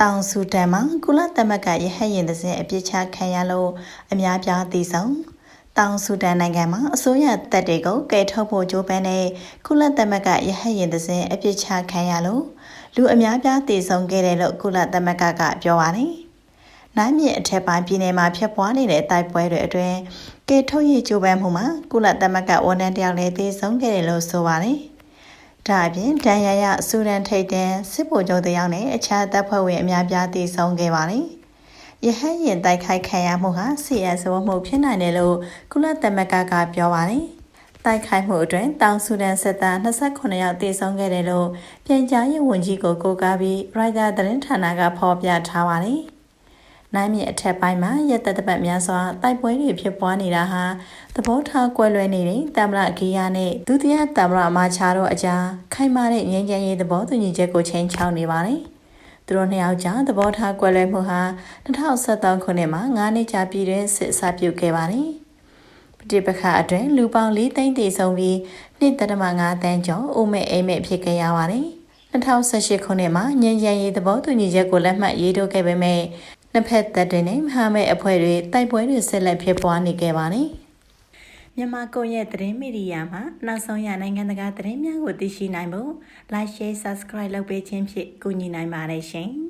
တောင်ဆူတန်မှာကုလသမဂ္ဂရဟတ်ရင်သစဉ်အပြစ်ချခံရလို့အများပြားသိဆုံးတောင်ဆူတန်နိုင်ငံမှာအစိုးရတပ်တွေကိုကယ်ထုတ်ဖို့ကြိုးပမ်းတဲ့ကုလသမဂ္ဂရဟတ်ရင်သစဉ်အပြစ်ချခံရလို့လူအများပြားသိဆုံးခဲ့တယ်လို့ကုလသမဂ္ဂကပြောပါတယ်။နိုင်မြေအထက်ပိုင်းပြည်နယ်မှာဖြစ်ပွားနေတဲ့တိုက်ပွဲတွေအတွင်းကယ်ထုတ်ရေးကြိုးပမ်းမှုမှာကုလသမဂ္ဂဝန်ထမ်းတယောက်လည်းသိဆုံးခဲ့တယ်လို့ဆိုပါတယ်။ ဒါအပြင်ဒဏ်ရာရအဆူရန်ထိတ်တန်းစစ်ဗိုလ်ချုပ်တယောက်နဲ့အခြားတပ်ဖွဲ့ဝင်အများပြားသိဆုံးခဲ့ပါတယ်။ရဟန်းရင်တိုက်ခိုက်ခံရမှုဟာ CSO မှုဖြစ်နိုင်တယ်လို့ကုလသမဂ္ဂကပြောပါတယ်။တိုက်ခိုက်မှုအတွင်းတောင်ဆူဒန်စစ်သား28ယောက်သေဆုံးခဲ့တယ်လို့ပြန်ကြားရေးဝန်ကြီးကိုကိုးကားပြီးရိုက်တာသတင်းဌာနကဖော်ပြထားပါတယ်။ နိုင်မြေအထက်ပိုင်းမှာရက်သက်တပတ်များစွာတိုက်ပွဲတွေဖြစ်ပွားနေတာဟာသဘောထားကွဲလွဲနေတဲ့တမရဂီယာနဲ့ဒုတိယတမရမာချာတို့အကြားခိုင်မာတဲ့ငြိမ်းချမ်းရေးသဘောတူညီချက်ကိုချိန်ချောက်နေပါတယ်။သူတို့နှစ်ယောက်ကြားသဘောထားကွဲလွဲမှုဟာ2023ခုနှစ်မှာ9နှစ်ကြာပြည်တွင်းစစ်အစပြုခဲ့ပါတယ်။ပဋိပက္ခအတွင်းလူပေါင်း၄သိန်းတည်ဆုံပြီး1.5တန်းကျော်အိုမဲအိမ်မဲဖြစ်ခဲ့ရပါတယ်။2018ခုနှစ်မှာညဉ့်ညံရေးသဘောတူညီချက်ကိုလက်မှတ်ရေးထိုးခဲ့ပေမဲ့ နှစ်ဖက်တပ်တွေနဲ့မဟာမိတ်အဖွဲ့တွေတိုက်ပွဲတွေဆက်လက်ဖြစ်ပွားနေခဲ့ပါတယ်။မြန်မာကွန်ရက်သတင်းမီဒီယာမှာနောက်ဆုံးရနိုင်ငံတကာသတင်းများကိုသိရှိနိုင်ဖို့ Like Share Subscribe လုပ်ပေးခြင်းဖြင့်ကူညီနိုင်ပါတယ်ရှင်။